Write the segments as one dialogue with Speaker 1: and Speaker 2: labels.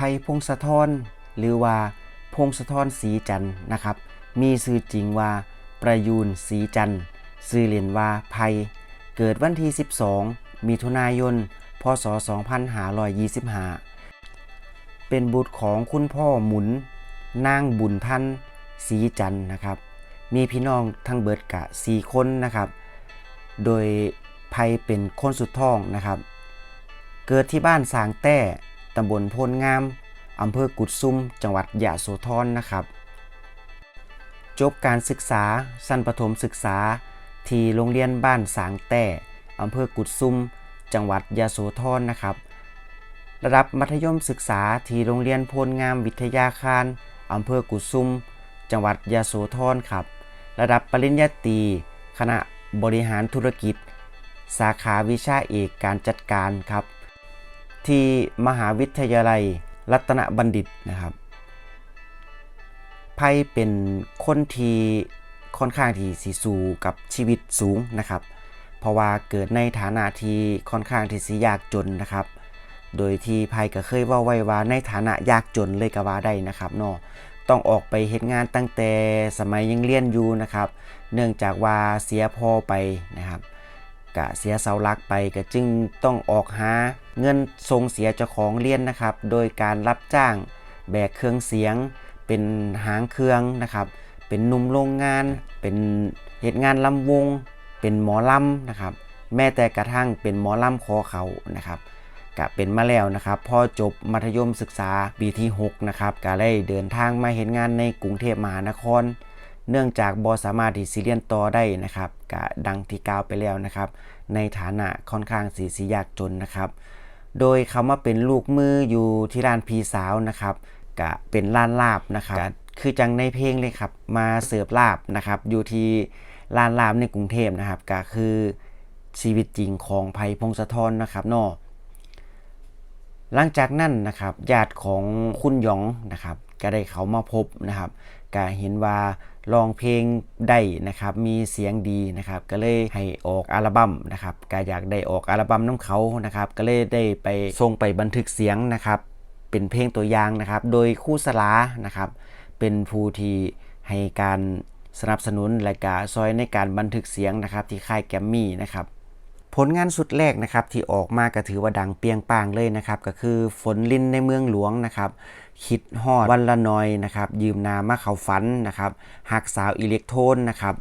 Speaker 1: ภัยพงศธรหรือว่าพงศธรศรีจันทร์นะครับ มีชื่อจริงว่าประยูนศรีจันทร์ชื่อเล่นว่าภัย เกิดวันที่ 12 มิถุนายน พศ 2525 เป็นบุตรของคุณพ่อหมุน นางบุญทันศรีจันทร์นะครับ มีพี่น้องทั้งเบิดกะ4คนนะครับ โดยภัยเป็นคนสุดท้องนะครับ เกิดที่บ้านสางแต้ ตำบลโพนงาม อำเภอกุดซุมจังหวัดยะโสธรนะครับ จบการศึกษาสั้นประถมศึกษา ที่โรงเรียนบ้านสางแต้อำเภอกุดซุมจังหวัดยะโสธรนะครับ ระดับมัธยมศึกษาที่โรงเรียนโพลงามวิทยาคารอำเภอกุดซุมจังหวัดยะโสธรครับ ระดับปริญญาตรีคณะบริหารธุรกิจ สาขาวิชาเอกการจัดการครับ ที่มหาวิทยาลัยรัตนบัณฑิตนะครับ ไพ่เป็นคนที่ค่อนข้างที่สีสูกับชีวิตสูงนะครับ เพราะว่าเกิดในฐานะที่ค่อนข้างที่สิยากจนนะครับ โดยที่ไพ่ก็เคยว่าไว้ว่าในฐานะยากจนเลยก็ว่าได้นะครับเนาะต้องออกไปเฮ็ดงานตั้งแต่สมัยยังเรียนอยู่นะครับ เนื่องจากว่าเสียพ่อไปนะครับ กะเสียเสาหลักไปก็จึงต้องออกหาเงินทรงเสียเจ้าของเรียนนะครับ โดยการรับจ้างแบกเครื่องเสียง เป็นหางเครื่องนะครับ เป็นนุ่มโรงงาน เป็นเหตุงานลำวง เป็นหมอลำนะครับ แม้แต่กระทั่งเป็นหมอลำคอเขานะครับก็เป็นมาแล้วนะครับพอจบมัธยมศึกษาปีที่6นะครับก็ได้เดินทางมาเห็นงานในกรุงเทพมหานคร เนื่องจากบอสามารถที่สิเรียนต่อได้นะครับก็ดังที่กล่าวไปแล้วนะครับ ในฐานะค่อนข้างสีสียากจนนะครับ โดยคำว่าเป็นลูกมืออยู่ที่ร้านพีสาวนะครับก็เป็นร้านลาบนะครับคือจังในเพลงเลยครับมาเสิร์ฟลาบนะครับ อยู่ที่ร้านลาบในกรุงเทพนะครับก็คือชีวิตจริงของไผ่พงศธรนะครับนาะหลังจากนั้นนะครับญาติของคุณหยองนะครับ ก็ได้เขามาพบนะครับ ก็เห็นว่าร้องเพลงได้นะครับมีเสียงดีนะครับก็เลยให้ออกอัลบั้มนะครับก็อยากได้ออกอัลบั้มน้ำเขานะครับก็เลยได้ไปส่งไปบันทึกเสียงนะครับเป็นเพลงตัวอย่างนะครับโดยคู่สลานะครับเป็นผู้ที่ให้การสนับสนุนและก็ซอยในการบันทึกเสียงนะครับที่ค่ายแกมมี่นะครับ ผลงานสุดแรกนะครับที่ออกมาก็ถือว่าดังเปียงปางเลยนะครับ ก็คือฝนลินในเมืองหลวงนะครับคิดฮอดวันละน้อยนะครับ ยืมนามาเขาฝันนะครับหักสาวอิเล็กโทนนะครับ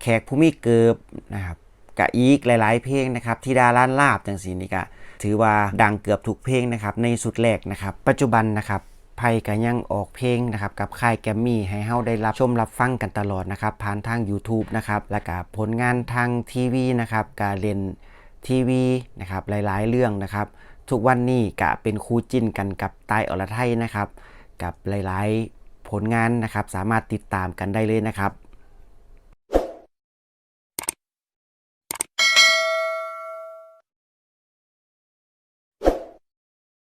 Speaker 1: แขกผู้มีเกิบนะครับกะอีกหลาย ๆ เพลงนะครับที่ดาล้านลาบจังสีนี่ก็ถือว่าดังเกือบทุกเพลงนะครับในสุดแรกนะครับ ปัจจุบันนะครับ ไพ่ก็ยังออกเพลงนะครับกับค่ายแกมมี่ให้เฮาได้รับชมรับฟังกันตลอดนะครับผ่านทาง YouTube นะครับและก็ผลงานทางทีวีนะครับการเล่นทีวีนะครับหลายๆ เรื่องนะครับ ทุกวันนี้ก็เป็นคู่จิ้นกันกับตายอรไทยนะครับ กับหลายๆผลงานนะครับสามารถติดตามกันได้เลยนะครับ